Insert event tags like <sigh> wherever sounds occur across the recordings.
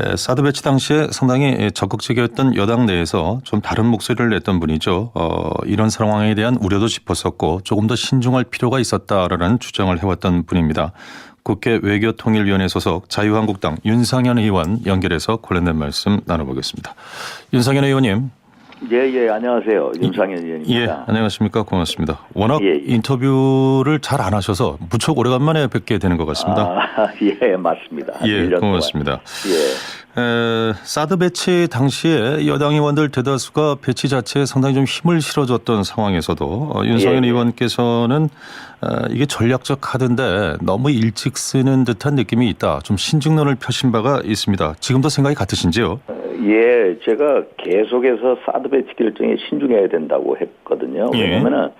에, 사드 배치 당시에 상당히 적극적이었던 여당 내에서 좀 다른 목소리를 냈던 분이죠. 어, 이런 상황에 대한 우려도 짚었었고 조금 더 신중할 필요가 있었다라는 주장을 해왔던 분입니다. 국회 외교통일위원회 소속 자유한국당 윤상현 의원 연결해서 관련된 말씀 나눠보겠습니다. 윤상현 의원님. 예, 예, 안녕하세요. 윤상현 예, 의원입니다. 안녕하십니까. 고맙습니다. 워낙 예, 예. 인터뷰를 잘 안 하셔서 무척 오래간만에 뵙게 되는 것 같습니다. 아, <laughs> 예, 맞습니다. 한 예, 1년 동안. 고맙습니다. 예. 에, 사드 배치 당시에 여당 의원들 대다수가 배치 자체에 상당히 좀 힘을 실어줬던 상황에서도 어, 윤석열 예, 예. 의원께서는 어, 이게 전략적 카드인데 너무 일찍 쓰는 듯한 느낌이 있다. 좀 신중론을 펴신 바가 있습니다. 지금도 생각이 같으신지요? 어, 예, 제가 계속해서 사드 배치 결정에 신중해야 된다고 했거든요. 예. 왜냐면은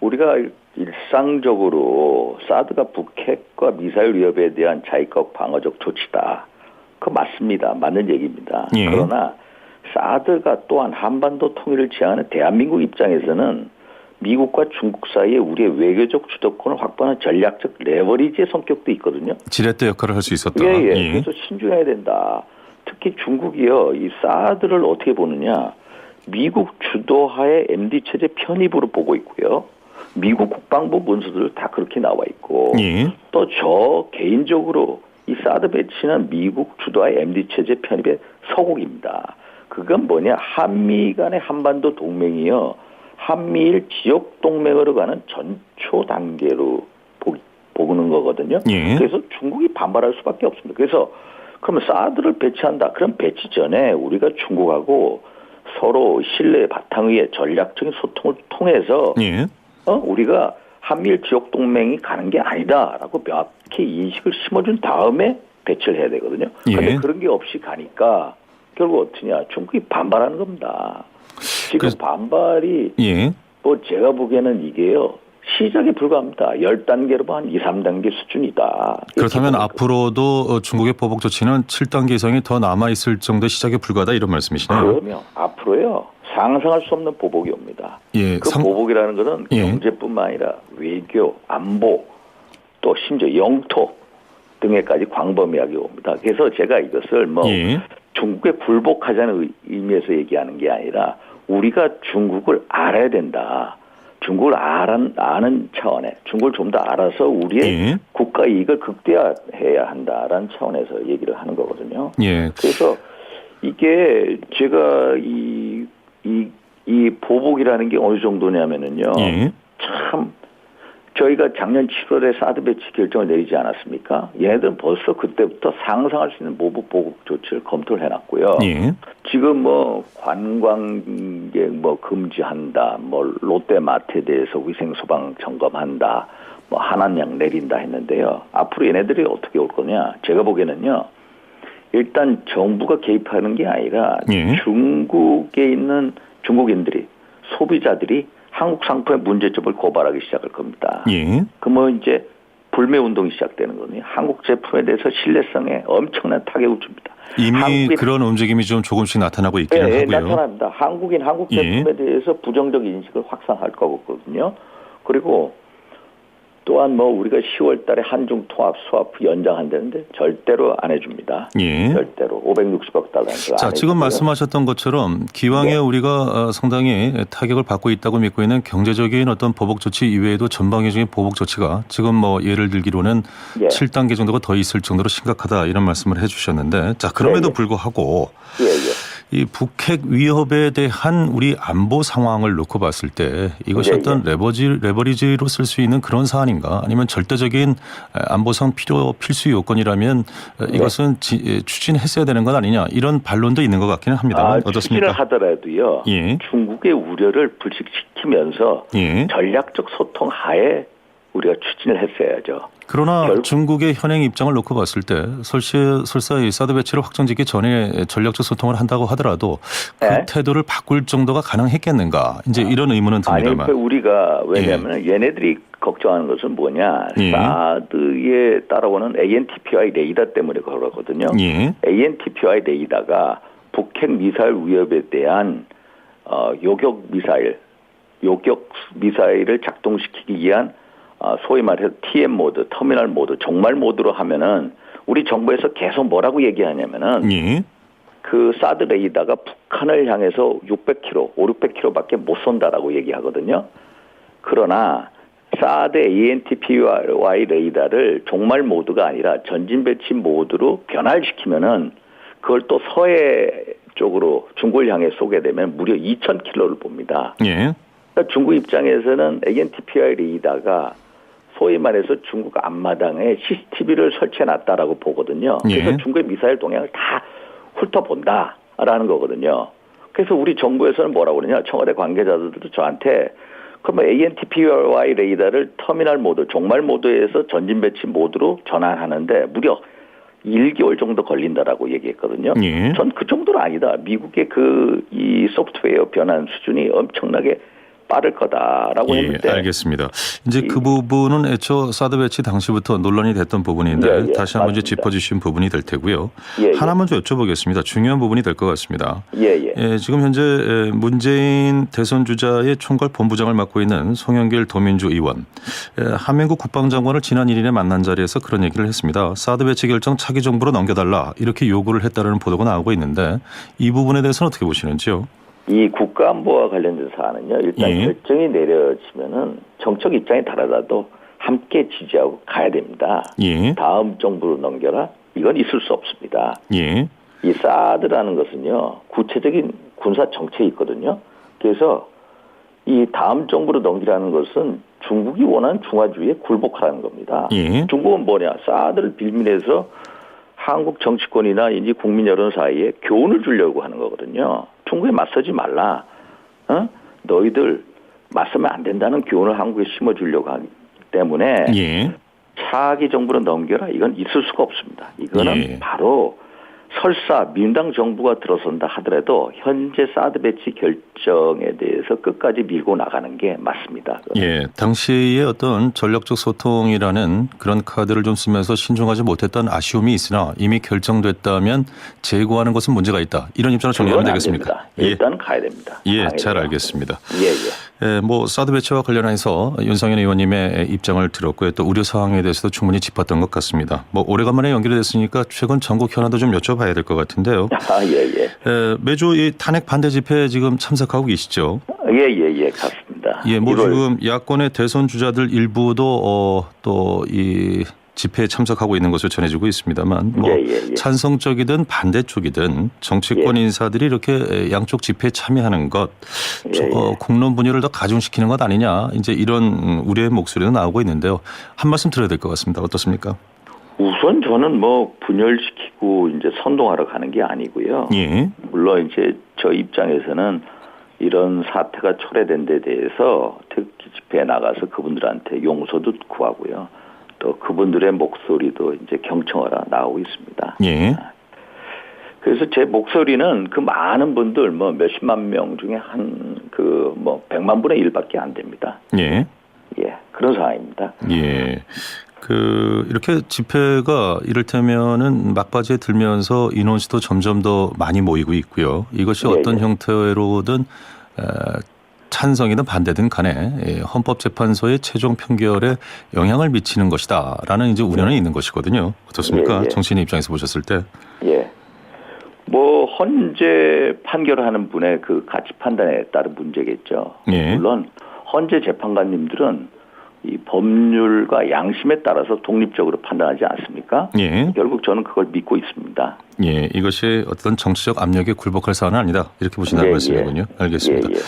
우리가 일상적으로 사드가 북핵과 미사일 위협에 대한 자위적 방어적 조치다. 그 맞습니다. 맞는 얘기입니다. 예. 그러나 사드가 또한 한반도 통일을 지향하는 대한민국 입장에서는 미국과 중국 사이에 우리의 외교적 주도권을 확보하는 전략적 레버리지의 성격도 있거든요. 지렛대 역할을 할 수 있었다. 예, 예. 그래서 신중해야 된다. 특히 중국이요, 이 사드를 어떻게 보느냐. 미국 주도하에 MD 체제 편입으로 보고 있고요. 미국 국방부 문서들 다 그렇게 나와 있고. 예. 또저 개인적으로 이 사드 배치는 미국 주도하의 MD 체제 편입의 서곡입니다. 그건 뭐냐? 한미 간의 한반도 동맹이요. 한미일 지역 동맹으로 가는 전초 단계로 보, 보는 거거든요. 예. 그래서 중국이 반발할 수밖에 없습니다. 그래서 그러면 사드를 배치한다. 그럼 배치 전에 우리가 중국하고 서로 신뢰의 바탕 위에 전략적인 소통을 통해서 예. 어, 우리가 한미일 지역 동맹이 가는 게 아니다라고 명확히 인식을 심어준 다음에 배치를 해야 되거든요. 그런데 예. 그런 게 없이 가니까 결국 어떠냐 중국이 반발하는 겁니다. 지금 그- 반발이 예. 뭐 제가 보기에는 이게요 시작에 불과합니다. 10단계로 한 2, 3단계 수준이다. 그렇다면 앞으로도 어, 중국의 보복 조치는 7단계 이상이 더 남아 있을 정도의 시작에 불과하다 이런 말씀이시네요. 그러면 앞으로요 상상할 수 없는 보복이 옵니다. 예. 그 상- 보복이라는 것은 예. 경제뿐만 아니라 외교, 안보, 또 심지어 영토 등에까지 광범위하게 옵니다. 그래서 제가 이것을 뭐 예. 중국에 굴복하자는 의- 의미에서 얘기하는 게 아니라 우리가 중국을 알아야 된다. 중국을 아는, 아는 차원에 중국을 좀 더 알아서 우리의 예. 국가 이익을 극대화해야 한다라는 차원에서 얘기를 하는 거거든요. 예. 그래서 이게 제가 이 보복이라는 게 어느 정도냐면은요. 예. 참 저희가 작년 7월에 사드 배치 결정을 내리지 않았습니까? 얘네들은 벌써 그때부터 상상할 수 있는 모부 보복 조치를 검토를 해놨고요. 예. 지금 뭐 관광객 뭐 금지한다, 뭐 롯데마트에 대해서 위생 소방 점검한다, 뭐 한한량 내린다 했는데요. 앞으로 얘네들이 어떻게 올 거냐? 제가 보기에는요. 일단 정부가 개입하는 게 아니라 예. 중국에 있는 중국인들이 소비자들이 한국 상품의 문제점을 고발하기 시작할 겁니다. 예. 그러면 이제 불매 운동이 시작되는 거거든요. 한국 제품에 대해서 신뢰성에 엄청난 타격을 줍니다. 이미 그런 움직임이 좀 조금씩 나타나고 예, 있기는 예, 하고요. 나타납니다. 한국인 한국 예. 제품에 대해서 부정적 인식을 확산할 거거든요. 그리고 또한 뭐 우리가 10월 달에 한중 통합 수합 연장한다는데 절대로 안 해줍니다. 예. 절대로 560억 달러. 자, 지금 말씀하셨던 것처럼 기왕에 네. 우리가 어, 상당히 타격을 받고 있다고 믿고 있는 경제적인 어떤 보복 조치 이외에도 전방위적인 보복 조치가 지금 뭐 예를 들기로는 예. 7단계 정도가 더 있을 정도로 심각하다 이런 말씀을 해 주셨는데 자, 그럼에도 네, 네. 불구하고 예, 예. 이 북핵 위협에 대한 우리 안보 상황을 놓고 봤을 때 이것이 예, 어떤 레버지, 레버리지로 쓸 수 있는 그런 사안인가 아니면 절대적인 안보상 필요 필수 요건이라면 네. 이것은 지- 추진했어야 되는 건 아니냐 이런 반론도 있는 것 같기는 합니다만 아, 어떻습니까? 추진을 하더라도요. 예. 중국의 우려를 불식시키면서 예. 전략적 소통 하에 우리가 추진을 했어야죠. 그러나 결- 중국의 현행 입장을 놓고 봤을 때 설시, 설사 이 사드 배치를 확정짓기 전에 전략적 소통을 한다고 하더라도 그 네. 태도를 바꿀 정도가 가능했겠는가 이제 이런 의문은 아니, 듭니다만. 그 우리가 왜냐하면 얘네들이 걱정하는 것은 뭐냐. 예. 사드에 따라오는 ANTPI 레이더 때문에 그러거든요. 예. ANTPI 레이더가 북핵 미사일 위협에 대한 어, 요격 미사일, 요격 미사일을 작동시키기 위한 어, 소위 말해서 TM 모드, 터미널 모드, 종말 모드로 하면은 우리 정부에서 계속 뭐라고 얘기하냐면은 예. 그 사드 레이더가 북한을 향해서 600km, 5, 600km밖에 못 쏜다라고 얘기하거든요. 그러나 사드 ANTPY 레이더를 종말 모드가 아니라 전진 배치 모드로 변화시키면은 그걸 또 서해 쪽으로 중국을 향해 쏘게 되면 무려 2,000km를 봅니다. 예. 그러니까 중국 입장에서는 ANTPY 레이더가 소위 말해서 중국 앞마당에 CCTV를 설치해 놨다라고 보거든요. 그래서 예. 중국의 미사일 동향을 다 훑어본다라는 거거든요. 그래서 우리 정부에서는 뭐라고 그러냐. 청와대 관계자들도 저한테 그러면 ANTPY 레이더를 터미널 모드, 종말 모드에서 전진 배치 모드로 전환하는데 무려 1개월 정도 걸린다라고 얘기했거든요. 예. 전그 정도는 아니다. 미국의 그 이 소프트웨어 변환 수준이 엄청나게 빠를 거다라고 예, 했는데 알겠습니다. 이제 이- 그 부분은 애초 사드 배치 당시부터 논란이 됐던 부분인데 예, 예, 다시 한번 이제. 짚어주신 부분이 될 테고요. 예, 예. 하나 먼저 여쭤보겠습니다. 중요한 부분이 될 것 같습니다. 예, 예. 예, 지금 현재 에, 문재인 대선 주자의 총괄 본부장을 맡고 있는 송영길 더민주 의원, 에, 한민국 국방장관을 지난 1일에 만난 자리에서 그런 얘기를 했습니다. 사드 배치 결정 차기 정부로 넘겨달라 이렇게 요구를 했다는 보도가 나오고 있는데 이 부분에 대해서는 어떻게 보시는지요? 이 국가안보와 관련된 사안은요. 일단 예. 결정이 내려지면은 정책 입장이 다르다도 함께 지지하고 가야 됩니다. 예, 다음 정부로 넘겨라. 이건 있을 수 없습니다. 예, 이 사드라는 것은요 구체적인 군사 정책이 있거든요. 그래서 이 다음 정부로 넘기라는 것은 중국이 원하는 중화주의에 굴복하라는 겁니다. 예, 중국은 뭐냐 사드를 빌미해서 한국 정치권이나 이제 국민 여론 사이에 교훈을 주려고 하는 거거든요. 중국에 맞서지 말라. 어? 너희들 맞서면 안 된다는 교훈을 한국에 심어주려고 하기 때문에 예, 차기 정부로 넘겨라 이건 있을 수가 없습니다. 이거는 예. 바로 설사 민당 정부가 들어선다 하더라도 현재 사드 배치 결정에 대해서 끝까지 밀고 나가는 게 맞습니다. 예. 당시에 어떤 전략적 소통이라는 그런 카드를 좀 쓰면서 신중하지 못했던 아쉬움이 있으나 이미 결정됐다면 재고하는 것은 문제가 있다. 이런 입장을 정리하면 되겠습니까? 됩니다. 예. 일단 가야 됩니다. 예. 잘 알겠습니다. 예, 예. 예, 뭐 사드 배치와 관련해서 윤상현 의원님의 입장을 들었고요. 또 우려 사항에 대해서도 충분히 짚었던 것 같습니다. 뭐 오래간만에 연결이 됐으니까 최근 전국 현안도 좀 여쭤봐야 될 것 같은데요. <laughs> 아, 예, 예. 에, 매주 이 탄핵 반대 집회 지금 참석하고 계시죠? 예, 예, 예, 같습니다. 예, 뭐 1월 지금 야권의 대선 주자들 일부도 어, 또이 집회에 참석하고 있는 것으로 전해지고 있습니다만 뭐 예, 예, 예. 찬성적이든 반대쪽이든 정치권 예. 인사들이 이렇게 양쪽 집회에 참여하는 것 저, 예, 예. 어, 국론 분열을 더 가중시키는 것 아니냐 이제 이런 우려의 목소리도 나오고 있는데요. 한 말씀 드려야 될 것 같습니다. 어떻습니까? 우선 저는 뭐 분열시키고 이제 선동하러 가는 게 아니고요. 예, 물론 이제 저 입장에서는 이런 사태가 초래된 데 대해서 특히 집회에 나가서 그분들한테 용서도 구하고요. 또 그분들의 목소리도 이제 경청하러 나오고 있습니다. 예, 그래서 제 목소리는 그 많은 분들 뭐 몇십만 명 중에 한 그 뭐 백만 분의 일밖에 안 됩니다. 예. 예, 그런 상황입니다. 예. 그 이렇게 집회가 이를테면은 막바지에 들면서 인원수도 점점 더 많이 모이고 있고요. 이것이 예, 어떤 예. 형태로든 에, 찬성이든 반대든 간에 예, 헌법재판소의 최종 판결에 영향을 미치는 것이다라는 이제 우려는 있는 것이거든요. 어떻습니까? 예, 예. 정치인 입장에서 보셨을 때. 예. 뭐 헌재 판결하는 분의 그 가치 판단에 따른 문제겠죠. 예. 물론 헌재 재판관님들은 이 법률과 양심에 따라서 독립적으로 판단하지 않습니까? 예. 결국 저는 그걸 믿고 있습니다. 예. 이것이 어떤 정치적 압력에 굴복할 사안은 아니다. 이렇게 보신다는 예, 말씀이군요. 알겠습니다. 예, 예.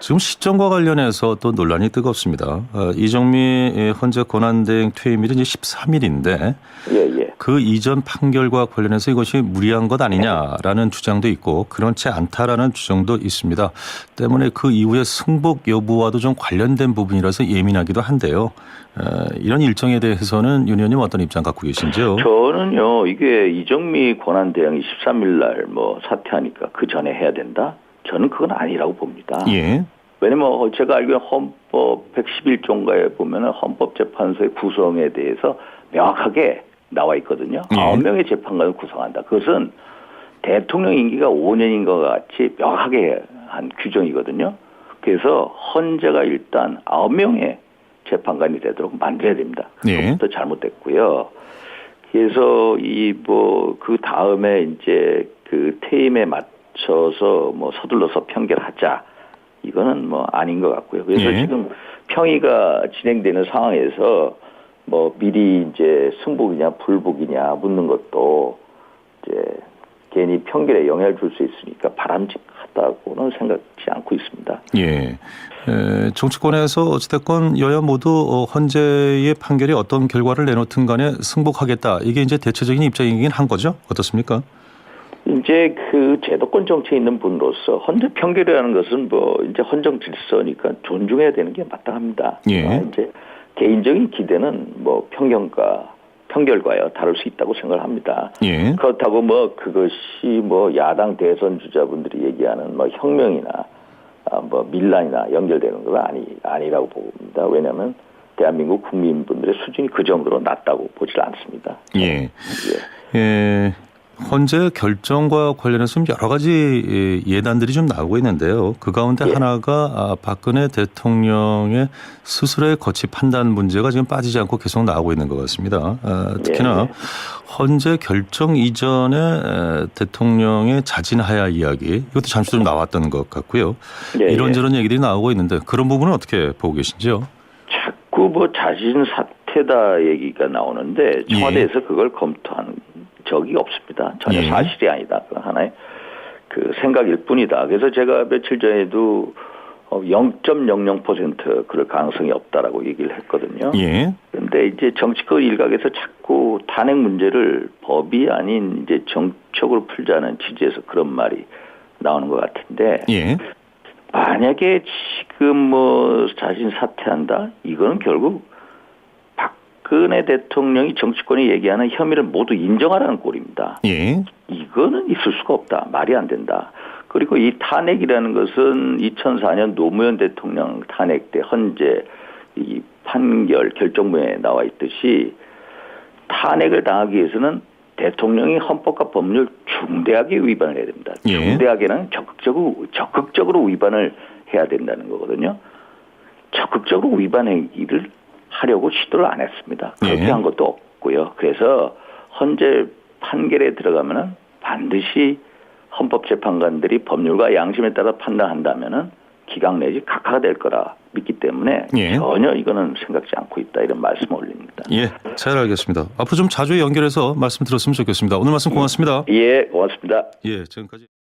지금 시점과 관련해서 또 논란이 뜨겁습니다. 어, 이정미 헌재 권한대행 퇴임일이 이제 13일인데 예, 예. 그 이전 판결과 관련해서 이것이 무리한 것 아니냐라는 주장도 있고 그렇지 않다라는 주장도 있습니다. 때문에 그 이후에 승복 여부와도 좀 관련된 부분이라서 예민하기도 한데요. 어, 이런 일정에 대해서는 윤 의원님 어떤 입장 갖고 계신지요? 저는요, 이게 이정미 권한 대행이 13일 날 뭐 사퇴하니까 그 전에 해야 된다? 저는 그건 아니라고 봅니다. 예. 왜냐면 제가 알기로 헌법 111조인가에 보면은 헌법재판소의 구성에 대해서 명확하게 나와 있거든요. 예. 아홉 명의 재판관을 구성한다. 그것은 대통령 임기가 5년인 것 같이 명확하게 한 규정이거든요. 그래서 헌재가 일단 아홉 명의 재판관이 되도록 만들어야 됩니다. 예. 그것부터 잘못됐고요. 그래서 이 뭐 그 다음에 이제 그 퇴임에 맞춰서 뭐 서둘러서 평결하자 이거는 뭐 아닌 것 같고요. 그래서 예. 지금 평의가 진행되는 상황에서 뭐 미리 이제 승복이냐 불복이냐 묻는 것도 이제 괜히 평결에 영향을 줄 수 있으니까 바람직하다고는 생각지 않고 있습니다. 예. 에, 정치권에서 어찌됐건 여야 모두 어, 헌재의 판결이 어떤 결과를 내놓든 간에 승복하겠다. 이게 이제 대체적인 입장이긴 한 거죠? 어떻습니까? 이제 그 제도권 정치에 있는 분으로서 헌재 평결이라는 것은 뭐 이제 헌정 질서니까 존중해야 되는 게 마땅합니다. 예. 그러나 이제 개인적인 기대는 뭐 평경과 평결과요 다를 수 있다고 생각을 합니다. 예. 그렇다고 뭐 그것이 뭐 야당 대선 주자분들이 얘기하는 뭐 혁명이나 아, 뭐 밀란이나 연결되는 건 아니 아니라고 봅니다. 왜냐하면 대한민국 국민분들의 수준이 그 정도로 낮다고 보질 않습니다. 예. 예. 예. 헌재 결정과 관련해서 좀 여러 가지 예, 예단들이 좀 나오고 있는데요. 그 가운데 예. 하나가 아, 박근혜 대통령의 스스로의 거치 판단 문제가 지금 빠지지 않고 계속 나오고 있는 것 같습니다. 아, 특히나 예. 헌재 결정 이전에 에, 대통령의 자진하야 이야기 이것도 잠시 좀 나왔던 것 같고요. 예, 예. 이런저런 얘기들이 나오고 있는데 그런 부분은 어떻게 보고 계신지요? 자꾸 뭐 자진 사퇴다 얘기가 나오는데 청와대에서 그걸 검토한 적이 없습니다. 전혀 예. 사실이 아니다. 그 하나의 그 생각일 뿐이다. 그래서 제가 며칠 전에도 어, 0.00% 그럴 가능성이 없다라고 얘기를 했거든요. 예. 그런데 이제 정치권 일각에서 자꾸 탄핵 문제를 법이 아닌 이제 정책으로 풀자는 취지에서 그런 말이 나오는 것 같은데 예. 만약에 지금 뭐 자신 사퇴한다? 이거는 결국 박근혜 대통령이 정치권이 얘기하는 혐의를 모두 인정하라는 꼴입니다. 예. 이거는 있을 수가 없다. 말이 안 된다. 그리고 이 탄핵이라는 것은 2004년 노무현 대통령 탄핵 때 헌재 이 판결 결정문에 나와 있듯이 탄핵을 당하기 위해서는 대통령이 헌법과 법률 중대하게 위반을 해야 됩니다. 예. 중대하게는 적극적으로 적극적으로 위반을 해야 된다는 거거든요. 적극적으로 위반 행위를 하려고 시도를 안 했습니다. 그렇게 예. 한 것도 없고요. 그래서 헌재 판결에 들어가면은 반드시 헌법재판관들이 법률과 양심에 따라 판단한다면은 기각 내지 각하가 될 거라 믿기 때문에 예. 전혀 이거는 생각지 않고 있다 이런 말씀을 올립니다. 예. 잘 알겠습니다. 앞으로 좀 자주 연결해서 말씀 들었으면 좋겠습니다. 오늘 말씀 고맙습니다. 예, 고맙습니다. 예. 지금까지